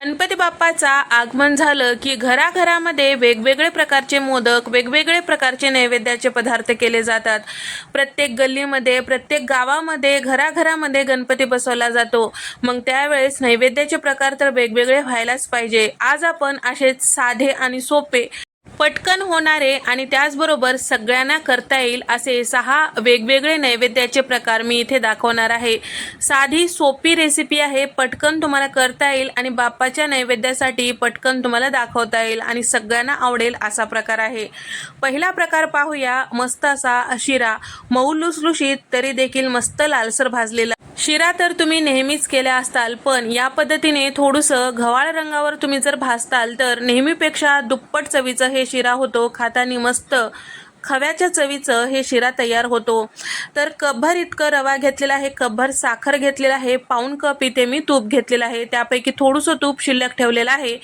गणपती बाप्पाचा आगमन झालं की घराघरामध्ये वेगवेगळे प्रकारचे मोदक वेगवेगळे प्रकारचे नैवेद्याचे पदार्थ केले जातात. प्रत्येक गल्लीमध्ये प्रत्येक गावामध्ये घराघरामध्ये गणपती बसवला जातो. मग त्यावेळेस नैवेद्याचे प्रकार तर वेगवेगळे व्हायलाच पाहिजे. आज आपण असे साधे आणि सोपे पटकन होणारे आणि त्याचबरोबर सगळ्यांना करता येईल असे सहा वेगवेगळे नैवेद्याचे प्रकार मी इथे दाखवणार आहे. साधी सोपी रेसिपी आहे पटकन तुम्हाला करता येईल आणि बाप्पाच्या नैवेद्यासाठी पटकन तुम्हाला दाखवता येईल आणि सगळ्यांना आवडेल असा प्रकार आहे. पहिला प्रकार पाहूया मस्त असा शिरा. मऊ लुसलुशीत तरी देखील मस्त लालसर भाजलेला शिरा तर तुम्ही नेहमीच केल्या असताल पण या पद्धतीने थोडंसं घवाळ रंगावर तुम्ही जर भाजताल तर नेहमीपेक्षा दुप्पट चवीचं हे शिरा होतो खातानी मस्त खव्याच्या चवीचं हे शिरा तयार होतो. तर कपभर इतकं रवा घेतलेला आहे कपभर साखर घेतलेला आहे पाऊण कप इथे मी तूप घेतलेलं आहे त्यापैकी थोडंसं तूप शिल्लक ठेवलेलं आहे.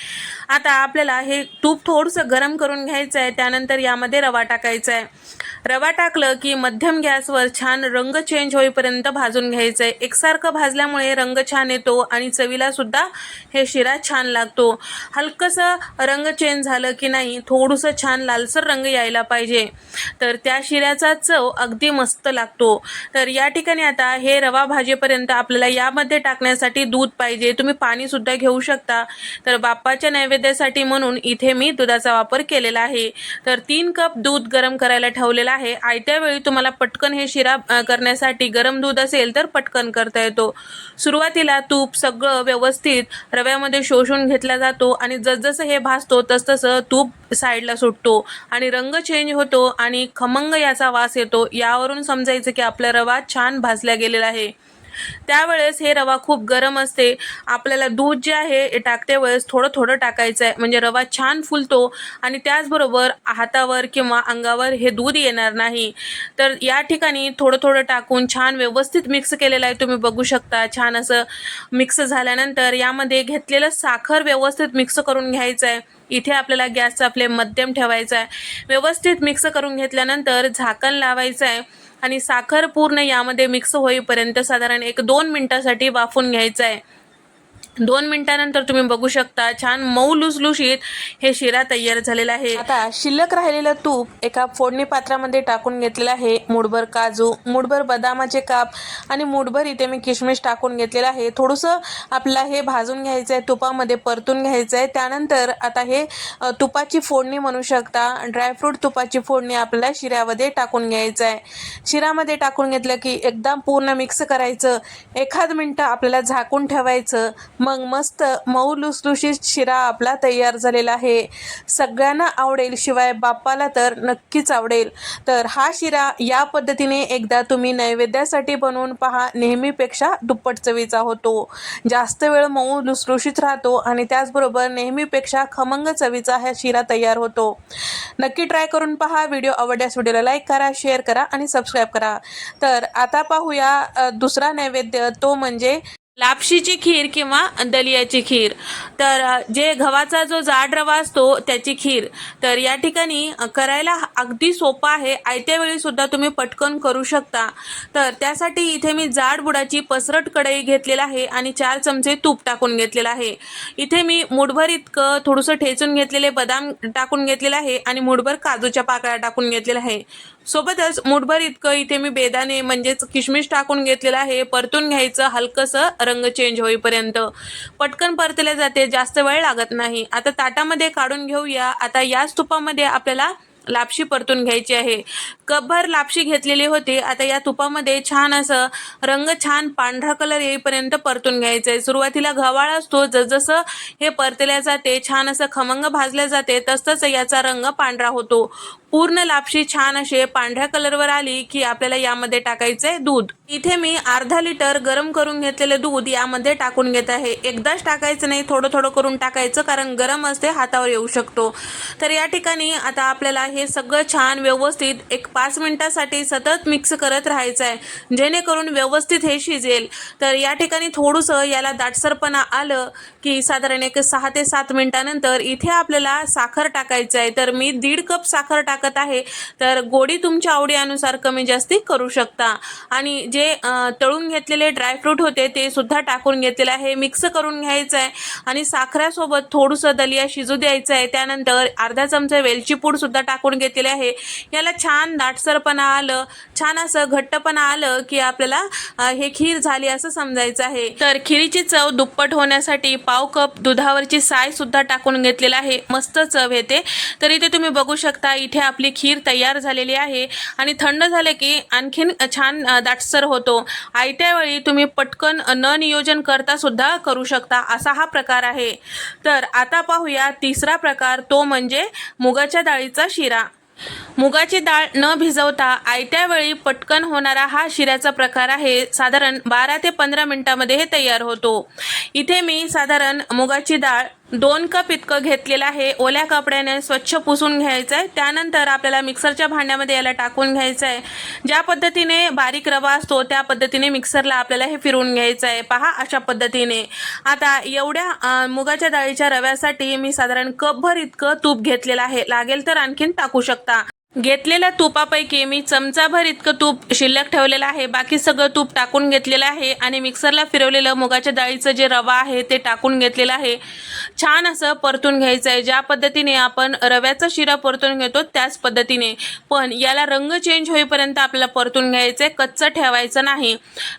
आता आपल्याला हे तूप थोडंसं गरम करून घ्यायचं आहे त्यानंतर यामध्ये रवा टाकायचा आहे रवा टाकलं की मध्यम गॅसवर छान रंग चेंज होईपर्यंत भाजून घ्यायचं आहे एकसारखं भाजल्यामुळे रंग छान येतो आणि चवीला सुद्धा हे शिरा छान लागतो. हलकंसं रंग चेंज झालं की नाही थोडंसं छान लालसर रंग यायला पाहिजे. तर त्या शिऱ्याचा चव अगदी मस्त लागतो. तर या ठिकाणी आता हे रवा भाजेपर्यंत आपल्याला यामध्ये टाकण्यासाठी दूध पाहिजे. तुम्ही पाणीसुद्धा घेऊ शकता. तर बाप्पाच्या नैवेद्यासाठी म्हणून इथे मी दुधाचा वापर केलेला आहे. तर तीन कप दूध गरम करायला ठेवलेला आहे. आयत्या वेळी तुम्हाला पटकन हे शिरा करण्यासाठी गरम दूध असेल तर पटकन करता येतो. सुरुवातीला तूप सगळं व्यवस्थित रव्यामध्ये शोषून घेतला जातो आणि जसजसं हे भाजतो तसतसं तूप साईडला सुटतो आणि रंग चेंज होतो आणि खमंग याचा वास येतो. यावरून समजायचं की आपला रवा छान भाजला गेलेला आहे. त्यावेळेस हे रवा खूप गरम असते. आपल्याला दूध जे आहे टाकते वेळेस थोडं थोडं टाकायचं आहे म्हणजे रवा छान फुलतो आणि त्याचबरोबर हातावर किंवा अंगावर हे दूध येणार नाही. तर या ठिकाणी थोडं थोडं टाकून छान व्यवस्थित मिक्स केलेलं आहे तुम्ही बघू शकता. छान असं मिक्स झाल्यानंतर यामध्ये घेतलेलं साखर व्यवस्थित मिक्स करून घ्यायचं आहे इथे आपल्याला गॅसचा फ्लेम मध्यम ठेवायचा आहे व्यवस्थित मिक्स करून घेतल्यानंतर झाकण लावायचं आहे आणि साखर पूर्ण यामध्ये मिक्स होईपर्यंत साधारण एक दोन मिनटासाठी वाफून घ्यायचं आहे. दोन मिनिटानंतर तुम्ही बघू शकता छान मऊ लुसलुशीत हे शिरा तयार झालेला आहे. आता शिल्लक राहिलेलं तूप एका फोडणी पात्रामध्ये टाकून घेतलेलं आहे. मुठभर काजू मुठभर बदामाचे काप आणि मुठभर इथे मी किशमिश टाकून घेतलेलं आहे. थोडंसं आपला हे भाजून घ्यायचं आहे तुपामध्ये परतून घ्यायचं आहे. त्यानंतर आता हे तुपाची फोडणी म्हणू शकता ड्रायफ्रूट तुपाची फोडणी आपल्याला शिऱ्यामध्ये टाकून घ्यायचं आहे. शिरामध्ये टाकून घेतलं की एकदम पूर्ण मिक्स करायचं. एखाद मिनटं आपल्याला झाकून ठेवायचं. मग मस्त मऊ लुसलुशीत शिरा आपला तयार झालेला आहे. सगळ्यांना आवडेल शिवाय बाप्पाला तर नक्कीच आवडेल. तर हा शिरा या पद्धतीने एकदा तुम्ही नैवेद्यासाठी बनवून पहा. नेहमीपेक्षा दुप्पट चवीचा होतो. जास्त वेळ मऊ लुसलुशीत राहतो आणि त्याचबरोबर नेहमीपेक्षा खमंग चवीचा हा शिरा तयार होतो. नक्की ट्राय करून पहा. व्हिडिओ आवडल्यास व्हिडिओला लाईक करा शेअर करा आणि सबस्क्राईब करा. तर आता पाहूया दुसरा नैवेद्य. तो म्हणजे लापशीची खीर किंवा दलियाची खीर. तर जे गव्हाचा जो जाड रवा असतो त्याची खीर. तर या ठिकाणी करायला अगदी सोपं आहे. आयत्या वेळी सुद्धा तुम्ही पटकन करू शकता. तर त्यासाठी इथे मी जाड बुडाची पसरट कढई घेतलेला आहे आणि चार चमचे तूप टाकून घेतलेलं आहे. इथे मी मुठभर इतकं थोडंसं ठेचून घेतलेले बदाम टाकून घेतलेलं आहे आणि मुठभर काजूच्या पाकळ्या टाकून घेतलेल्या आहे. सोबतच मुठभर इतकं इथे मी बेदाणे म्हणजेच किशमिश टाकून घेतलेलं आहे. परतून घ्यायचं हलकंसं रंग चेंज होईपर्यंत. पटकन परतले जाते जास्त वेळ लागत नाही. आता ताटामध्ये काढून घेऊया. आता याच तुपामध्ये आपल्याला लापशी परतून घ्यायची आहे. कपभर लापशी घेतलेली होती. आता या तुपामध्ये छान असं रंग छान पांढरा कलर येईपर्यंत परतून घ्यायचं आहे सुरुवातीला घवाळ असतो. जसजसं हे परतल्या जाते छान असं खमंग भाजल्या जाते तसतसं याचा रंग पांढरा होतो. पूर्ण लापशी छान असे पांढऱ्या कलरवर आली की आपल्याला यामध्ये टाकायचं आहे दूध. इथे मी अर्धा लिटर गरम करून घेतलेले दूध यामध्ये टाकून घेत आहे. एकदाच टाकायचं नाही थोडं थोडं करून टाकायचं कारण गरम असते हातावर येऊ शकतो. तर या ठिकाणी आता आपल्याला हे सगळं छान व्यवस्थित एक पाच मिनिटासाठी सतत मिक्स करत राहायचं आहे जेणेकरून व्यवस्थित हे शिजेल. तर या ठिकाणी थोडंसं याला दाटसरपणा आलं की साधारण एक सहा ते सात मिनिटानंतर इथे आपल्याला साखर टाकायचं आहे तर मी दीड कप साखर टाक टाकत आहे. तर गोडी तुमच्या आवडीनुसार कमी जास्ती करू शकता. आणि जे तळून घेतलेले ड्रायफ्रूट होते ते सुद्धा टाकून घेतलेलं आहे. मिक्स करून घ्यायचं आहे. आणि साखऱ्यासोबत थोडंसं दलिया शिजू द्यायचं आहे. त्यानंतर अर्धा चमचा वेलची पूड सुद्धा टाकून घेतलेले आहे. याला छान दाटसरपणा आलं छान असं घट्टपणा आलं की आपल्याला हे खीर झाली असं समजायचं आहे. तर खिरीची चव दुप्पट होण्यासाठी पाव कप दुधावरची साय सुद्धा टाकून घेतलेला आहे. मस्त चव येते. तर इथे तुम्ही बघू शकता इथे आपली खीर तयार झालेली आहे. आणि थंड झाले की आणखीन छान दाटसर होतो. आयत्या वेळी तुम्ही पटकन न नियोजन करता सुद्धा करू शकता असा हा प्रकार आहे. तर आता पाहूया तिसरा प्रकार तो म्हणजे मुगाच्या डाळीचा शिरा. मुगाची डाळ न भिजवता आयत्या वेळी पटकन होणारा हा शिऱ्याचा प्रकार आहे. साधारण बारा ते पंधरा मिनिटामध्ये हे तयार होतो. इथे मी साधारण मुगाची डाळ दोन कप इतकं घेतलेलं आहे. ओल्या कपड्याने स्वच्छ पुसून घ्यायचं आहे त्यानंतर आपल्याला मिक्सरच्या भांड्यामध्ये याला टाकून घ्यायचं आहे ज्या पद्धतीने बारीक रवा असतो त्या पद्धतीने मिक्सरला आपल्याला हे फिरवून घ्यायचं आहे पहा अशा पद्धतीने. आता एवढ्या मुगाच्या डाळीच्या रव्यासाठी मी साधारण कपभर इतकं तूप घेतलेलं आहे. लागेल तर आणखीन टाकू शकता. घेतलेल्या तुपापैकी मी चमचाभर इतकं तूप शिल्लक ठेवलेलं आहे. बाकी सगळं तूप टाकून घेतलेलं आहे आणि मिक्सरला फिरवलेलं मुगाच्या डाळीचं जे रवा आहे ते टाकून घेतलेलं आहे. छान असं परतून घ्यायचं आहे ज्या पद्धतीने आपण रव्याचा शिरा परतून घेतो त्याच पद्धतीने. पण याला रंग चेंज होईपर्यंत आपल्याला परतून घ्यायचं आहे कच्चं ठेवायचं नाही.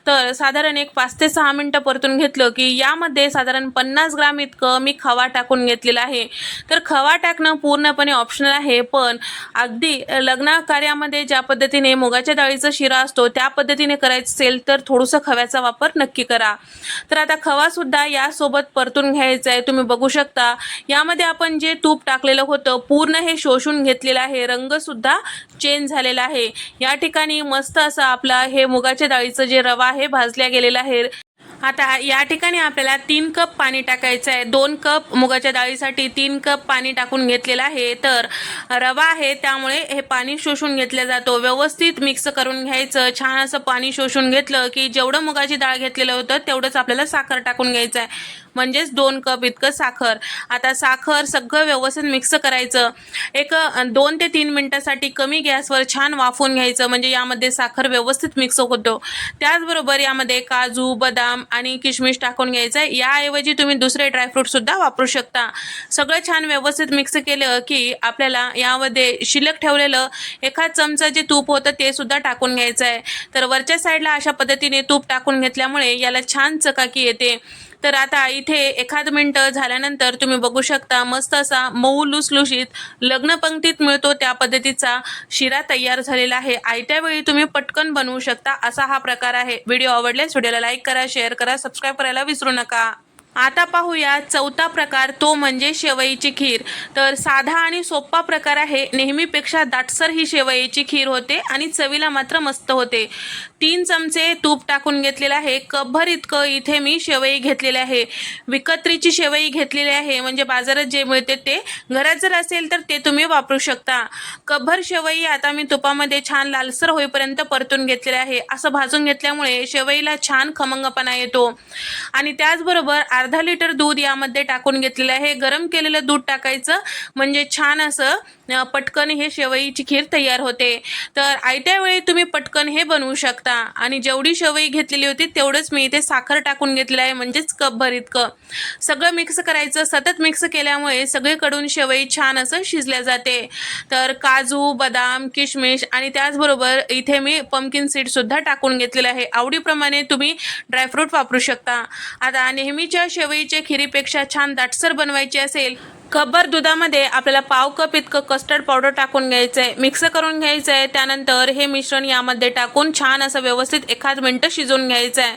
तर साधारण एक पाच ते सहा मिनटं परतून घेतलं की यामध्ये साधारण पन्नास ग्राम इतकं मी खवा टाकून घेतलेला आहे. तर खवा टाकणं पूर्णपणे ऑप्शनल आहे. पण अगदी लग्न कार्यामध्ये ज्या पद्धतीने मुगाच्या डाळीचा शिरा असतो त्या पद्धतीने करायचं असेल तर थोडंसं खव्याचा वापर नक्की करा. तर आता खवासुद्धा यासोबत परतून घ्यायचा आहे. तुम्ही बघू शकता. यामध्ये आपण जे तूप टाकलेलं होतं पूर्ण हे शोषून घेतलेलं आहे. रंगसुद्धा चेंज झालेला आहे. या ठिकाणी मस्त असं आपला हे मुगाच्या डाळीचं जे रवा आहे भाजल्या गेलेला आहे. आता या ठिकाणी आपल्याला तीन कप पाणी टाकायचं आहे. दोन कप मुगाच्या डाळीसाठी तीन कप पाणी टाकून घेतलेलं आहे. तर रवा आहे त्यामुळे हे पाणी शोषून घेतलं जातो. व्यवस्थित मिक्स करून घ्यायचं. छान असं पाणी शोषून घेतलं की जेवढं मुगाची डाळ घेतलेलं होतं तेवढंच आपल्याला साखर टाकून घ्यायचं आहे. म्हणजेच दोन कप इतकं साखर. आता साखर सगळं व्यवस्थित मिक्स करायचं. एक दोन ते तीन मिनटासाठी कमी गॅसवर छान वाफवून घ्यायचं. म्हणजे यामध्ये साखर व्यवस्थित मिक्स होतो. त्याचबरोबर यामध्ये काजू बदाम आणि किशमिश टाकून घ्यायचं. आहे याऐवजी तुम्ही दुसरे ड्रायफ्रूटसुद्धा वापरू शकता. सगळं छान व्यवस्थित मिक्स केलं की आपल्याला यामध्ये शिल्लक ठेवलेलं एखाद चमचा जे तूप होतं ते सुद्धा टाकून घ्यायचं आहे तर वरच्या साईडला अशा पद्धतीने तूप टाकून घेतल्यामुळे याला छान चकाकी येते. तर आता इथे एखाद मिनटं झाल्यानंतर तुम्ही बघू शकता मस्त असा मऊ लुसलुशीत लग्न पंक्तीत मिळतो. त्या पद्धतीचा शिरा तयार झालेला आहे. आयत्या वेळी तुम्ही पटकन बनवू शकता. असा हा प्रकार आहे. व्हिडिओ आवडल्यास व्हिडिओला लाईक करा शेअर करा सबस्क्राईब करायला विसरू नका. आता पाहूया चौथा प्रकार तो म्हणजे शेवईची खीर. तर साधा आणि सोपा प्रकार आहे. नेहमीपेक्षा दाटसर ही शेवईची खीर होते आणि चवीला मात्र मस्त होते. तीन चमचे तूप टाकून घेतलेलं आहे. कपभर इतकं इथे मी शेवई घेतलेले आहे. विकत्रीची शेवई घेतलेली आहे. म्हणजे बाजारात जे मिळते ते. घरात जर असेल तर ते तुम्ही वापरू शकता. कपभर शेवई आता मी तुपामध्ये छान लालसर होईपर्यंत परतून घेतलेले आहे. असं भाजून घेतल्यामुळे शेवईला छान खमंगपणा येतो. आणि त्याचबरोबर अर्धा लिटर दूध यामध्ये टाकून घेतलेलं आहे. गरम केलेलं दूध टाकायचं. म्हणजे छान असं पटकन हे शेवईची खीर तयार होते. तर आयत्या वेळी तुम्ही पटकन हे बनवू शकता. आणि जेवढी शेवई घेतलेली होती तेवढंच मी इथे साखर टाकून घेतलेलं आहे म्हणजेच कपभर इतकं. सगळं मिक्स करायचं सतत मिक्स केल्यामुळे सगळीकडून शेवई छान असं शिजल्या जाते. तर काजू बदाम किशमिश आणि त्याचबरोबर इथे मी पंकिन सीडसुद्धा टाकून घेतलेलं आहे. आवडीप्रमाणे तुम्ही ड्रायफ्रूट वापरू शकता. आता नेहमीच्या शेवईच्या खिरीपेक्षा छान दाटसर बनवायची असेल खब्बर दुधामध्ये आपल्याला पाव कप इतकं कस्टर्ड पावडर टाकून घ्यायचं आहे मिक्स करून घ्यायचं आहे त्यानंतर हे मिश्रण यामध्ये टाकून छान असं व्यवस्थित एखाद मिनटं शिजवून घ्यायचं आहे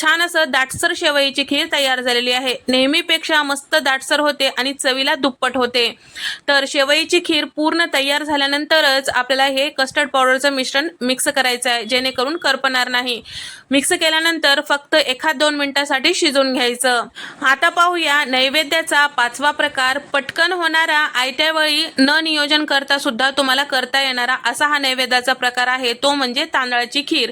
छान असं दाटसर शेवईची खीर तयार झालेली आहे. नेहमीपेक्षा मस्त दाटसर होते आणि चवीला दुप्पट होते. तर शेवईची खीर पूर्ण तयार झाल्यानंतरच आपल्याला हे कस्टर्ड पावडरचं मिश्रण मिक्स करायचं आहे जेणेकरून करपणार नाही. मिक्स केल्यानंतर फक्त एखाद दोन मिनिटासाठी शिजून घ्यायचं. आता पाहूया नैवेद्याचा पाचवा प्रकार. पटकन होणारा आयत्या वेळी न नियोजन करता सुद्धा तुम्हाला करता येणारा असा हा नैवेद्याचा प्रकार आहे तो म्हणजे तांदळाची खीर.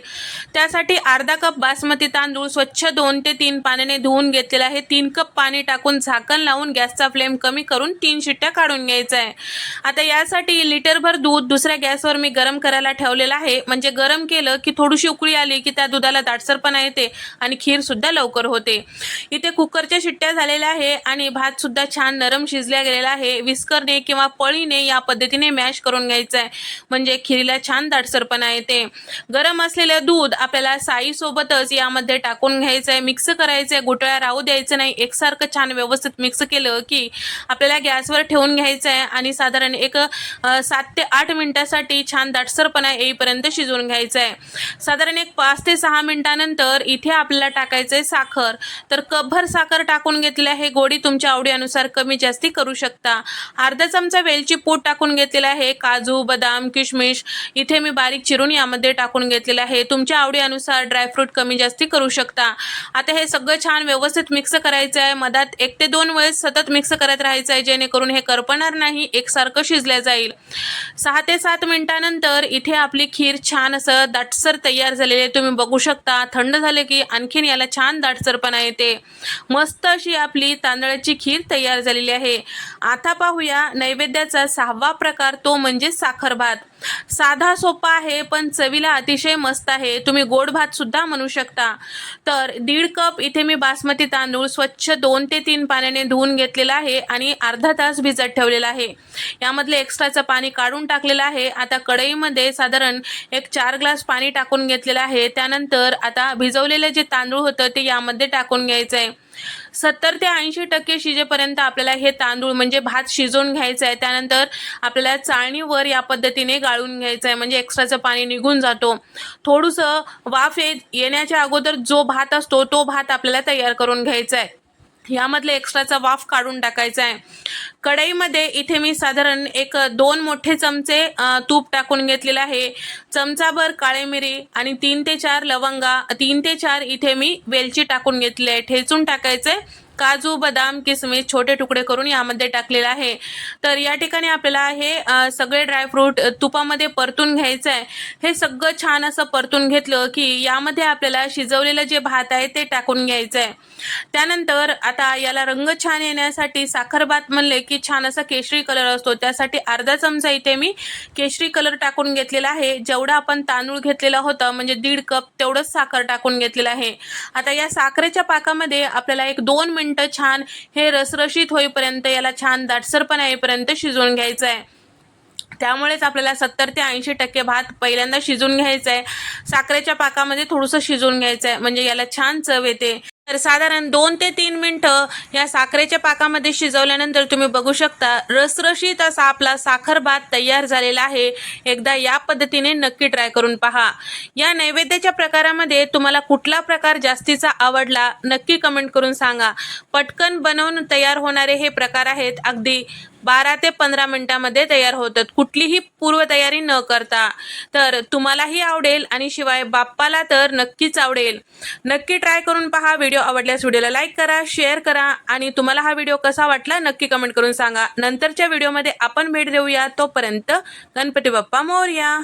त्यासाठी अर्धा कप बासमती तांदूळ स्वच्छ दोन ते तीन पाण्याने धुवून घेतलेलं आहे. तीन कप पाणी टाकून झाकण लावून गॅसचा फ्लेम कमी करून तीन शिट्ट्या काढून घ्यायचा आहे. आता यासाठी लिटरभर दूध दुसऱ्या गॅसवर मी गरम करायला ठेवलेलं आहे. म्हणजे गरम केलं की थोडीशी उकळी आली की त्या दुधाला दाटसरपणा येते आणि खीरसुद्धा लवकर होते. इथे कुकरच्या शिट्ट्या झालेल्या आहे आणि भातसुद्धा छान नरम शिजल्या गेलेला आहे. विस्करने किंवा पळीने या पद्धतीने मॅश करून घ्यायचं आहे. म्हणजे खिरीला छान दाटसरपणा येते. गरम असलेलं दूध आपल्याला साईसोबतच यामध्ये टाकून घ्यायचं आहे मिक्स करायचं आहे गुटळ्या राहू द्यायचं नाही. एकसारखं छान व्यवस्थित मिक्स केलं की आपल्याला गॅसवर ठेवून घ्यायचं आहे आणि साधारण एक सात ते आठ मिनिटासाठी छान दाटसरपणा येईपर्यंत शिजवून घ्यायचं आहे साधारण एक पाच ते सहा मिनिटानंतर इथे आपल्याला टाकायचं आहे साखर. तर कपभर साखर टाकून घेतली आहे गोडी तुमच्या आवडीनुसार कमी जास्ती करू शकता. अर्धा चमचा वेलची पूड टाकून घेतलेला आहे. काजू बदाम किशमिश इथे मी बारीक चिरून यामध्ये टाकून घेतलेलं आहे. तुमच्या आवडीनुसार ड्रायफ्रूट कमी जास्ती करू शकता. आता हे सगळं छान व्यवस्थित मिक्स करायचं आहे. मधात एक ते दोन वेळेस सतत मिक्स करत राहायचं आहे जेणेकरून हे करपणार नाही एकसारखं शिजलं जाईल. सहा ते सात मिनिटानंतर इथे आपली खीर छान असं दाटसर तयार झालेली आहे. तुम्ही बघू शकता थंड झाले की आणखीन याला छान दाटसरपणा येते. मस्त अशी आपली तांदळाची खीर तयार झालेली आहे. आता पाहूया नैवेद्याचा सहावा प्रकार तो म्हणजे साखर भात. साधा सोपा आहे पण चवीला अतिशय मस्त आहे. तुम्ही गोड भात सुद्धा म्हणू शकता. तर दीड कप इथे मी बासमती तांदूळ स्वच्छ दोन ते तीन पाण्याने धुवून घेतलेला आहे आणि अर्धा तास भिजत ठेवलेला आहे. यामधले एक्स्ट्राचं पाणी काढून टाकलेलं आहे. आता कढईमध्ये साधारण एक चार ग्लास पाणी टाकून घेतलेलं आहे. त्यानंतर आता भिजवलेलं जे तांदूळ होतं ते यामध्ये टाकून घ्यायचं आहे सत्तर ते ऐंशी टक्के शिजेपर्यंत आपल्याला हे तांदूळ म्हणजे भात शिजवून घ्यायचा आहे. त्यानंतर आपल्याला चाळणीवर या पद्धतीने गाळून घ्यायचं आहे. म्हणजे एक्स्ट्राचं पाणी निघून जातो. थोडंसं वाफ येण्याच्या अगोदर जो भात असतो तो भात आपल्याला तयार करून घ्यायचा आहे. यामधले एक्स्ट्राचा वाफ काढून टाकायचा आहे कढईमध्ये इथे मी साधारण एक दोन मोठे चमचे तूप टाकून घेतलेलं आहे. चमचाभर काळे मिरी आणि तीन ते चार लवंगा तीन ते चार इथे मी वेलची टाकून घेतली आहे. ठेचून टाकायचे काजू बदाम किसमिस छोटे तुकडे करून यामध्ये टाकलेलं आहे. तर या ठिकाणी आपल्याला हे सगळे ड्रायफ्रूट तुपामध्ये परतून घ्यायचं आहे हे सगळं छान असं परतून घेतलं की यामध्ये आपल्याला शिजवलेलं जे भात आहे ते टाकून घ्यायचं आहे त्यानंतर आता याला रंग छान येण्यासाठी साखर भात म्हणले की छान असा केशरी कलर असतो. त्यासाठी अर्धा चमचा इथे मी केशरी कलर टाकून घेतलेला आहे. जेवढा आपण तांदूळ घेतलेला होता म्हणजे दीड कप तेवढंच साखर टाकून घेतलेलं आहे. आता या साखरेच्या पाकामध्ये आपल्याला एक दोन मिनटं छान हे रसरशीत होईपर्यंत याला छान दाटसरपणा येईपर्यंत शिजवून घ्यायचं आहे त्यामुळेच आपल्याला सत्तर ते ऐंशी टक्के भात पहिल्यांदा शिजून घ्यायचा आहे साखरेच्या पाकामध्ये थोडंसं शिजवून घ्यायचं आहे म्हणजे याला छान चव येते. तर साधारण दोन ते तीन मिनटं या साखरेच्या पाकामध्ये शिजवल्यानंतर तुम्ही बघू शकता रसरशीत असा आपला साखर भात तयार झालेला आहे. एकदा या पद्धतीने नक्की ट्राय करून पहा. या नैवेद्याच्या प्रकारामध्ये तुम्हाला कुठला प्रकार जास्तीचा आवडला नक्की कमेंट करून सांगा. पटकन बनवून तयार होणारे हे प्रकार आहेत. अगदी बारा ते पंधरा मिनिटामध्ये तयार होतात. कुठलीही पूर्वतयारी न करता. तर तुम्हालाही आवडेल आणि शिवाय बाप्पाला तर नक्कीच आवडेल. नक्की ट्राय करून पहा. व्हिडिओ आवडल्यास व्हिडिओला लाईक करा शेअर करा आणि तुम्हाला हा व्हिडिओ कसा वाटला नक्की कमेंट करून सांगा. नंतरच्या व्हिडिओमध्ये आपण भेट देऊया. तोपर्यंत गणपती बाप्पा मोर्या.